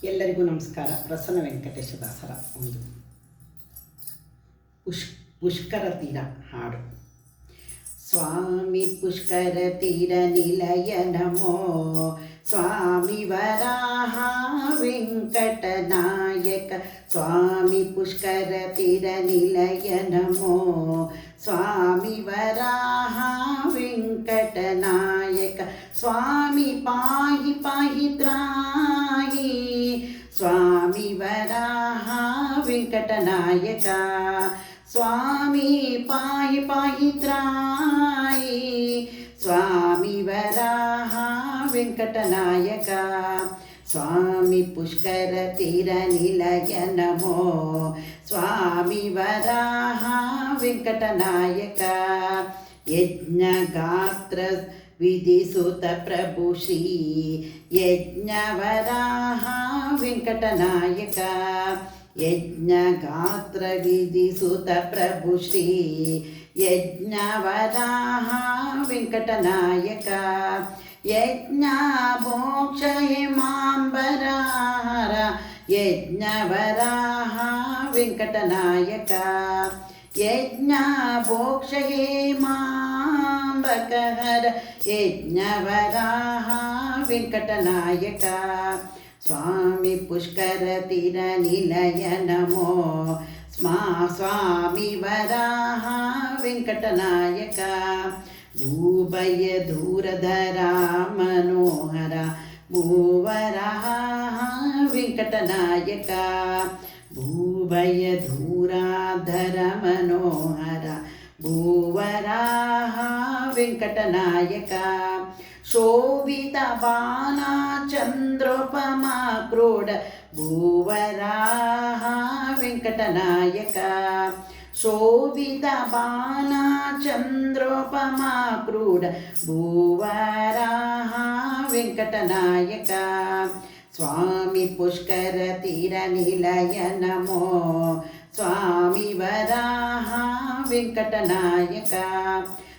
ಎಲ್ಲರಿಗೂ ನಮಸ್ಕಾರ ಪ್ರಸನ್ನ ವೆಂಕಟೇಶ ದಾಸರ ಒಂದು ಪುಷ್ ಪುಷ್ಕರ ತೀರ ಹಾಡು ಸ್ವಾಮಿ ಪುಷ್ಕರ ತೀರ ನಿಲಯ ನಮೋ ಸ್ವಾಮಿ ವರಾಹ ವೆಂಕಟ ನಾಯಕ ಸ್ವಾಮಿ ಪುಷ್ಕರ ತೀರ ನಿಲಯ ನಮೋ ಸ್ವಾಮಿ ವರಾಹ ವೆಂಕಟ ನಾಯಕ ಸ್ವಾಮಿ ಪಾಹಿ వెంకటనాయక. స్వామి పాయి పాయి త్రాయి. స్వామి వరాహ వెంకటనాయక. స్వామి పుష్కర తీర నిలయ నమో. స్వామి వరాహ వెంకటనాయక. యజ్ఞగాత్ర విధిసుత ప్రభు శ్రీ. యజ్ఞవరాహ వెంకటనాయక. यज्ञगात्रविधिसुतप्रभुश्री यज्ञवराः वेङ्कटनायक यज्ञाभोक्षयमाम्बरार यज्ञवराः वेङ्कटनायक यज्ञाभोक्षये माम्बकहर यज्ञवराः वेङ्कटनायक స్వామి పుష్కర తీర నిలయ నమో స్మా స్వామి వరాహ వెంకటనాయక. భూభయ దూరధరా మనోహర భూవరహ వెంకటనాయక. భూభయ దూరాధర మనోహర భూవరాహ వెంకటనాయక శోభిత బాణా చంద్రోపమా క్రోడ భూవరాహ వెంకటనాయక శోభిత బాణా చంద్రోపమా క్రూడ భూవరాహ వెంకటనాయక స్వామి పుష్కర తీర నిలయ నమో స్వామి వరాహ వెంకటనాయక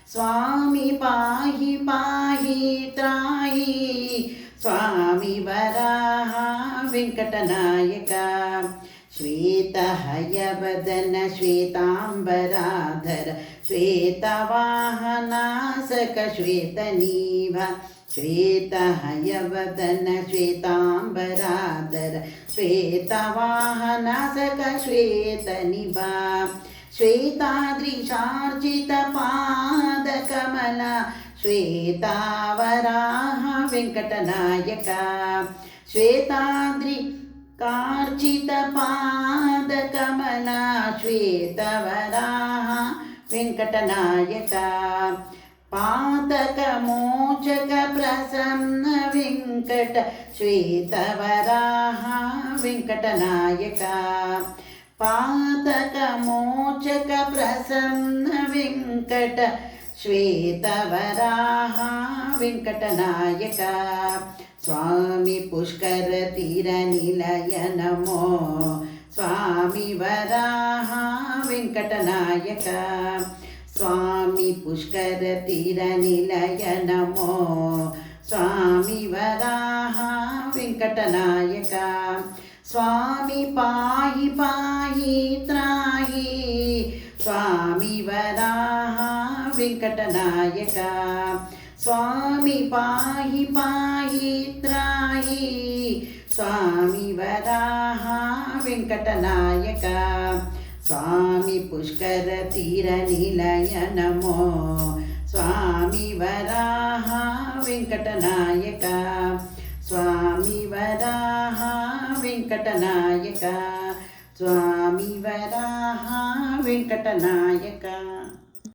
स्वामी पाहि पाहि त्राहि। स्वामी वराहा वेङ्कटनायका। श्वेतहयवदन श्वेताम्बराधर। श्वेतवाहनासक श्वेतनीव। श्वेतहयवदन श्वेताम्बराधर। श्वेतवाहनासक श्वेतनिभा श्वेताद्रिशार्जितपा श्वेतावराह वेङ्कटनायक श्वेताद्रि कार्चितपादकमला श्वेतवराः वेङ्कटनायक पातकमोचकप्रसन्न वेङ्कट श्वेतवराः वेङ्कटनायक पातकमोचकप्रसन्न वेङ्कट శ్వేతవరాహ వెంకటనాయక. స్వామి పుష్కర తీర నిలయ నమో స్వామి వరాహ వెంకటనాయక. స్వామి పుష్కర తీర నిలయ నమో స్వామి వరాహ వెంకటనాయక. స్వామి పాయి పాయి త్రాయి. స్వామి వర వెంకటనాయక స్వామి పాహి పాహి త్రాహి స్వామి వరాహ వెంకటనాయక స్వామి పుష్కర తీర నిలయ నమో స్వామి వరాహ వెంకటనాయక స్వామి వరాహ వెంకటనాయక స్వామి వరాహ వెంకటనాయక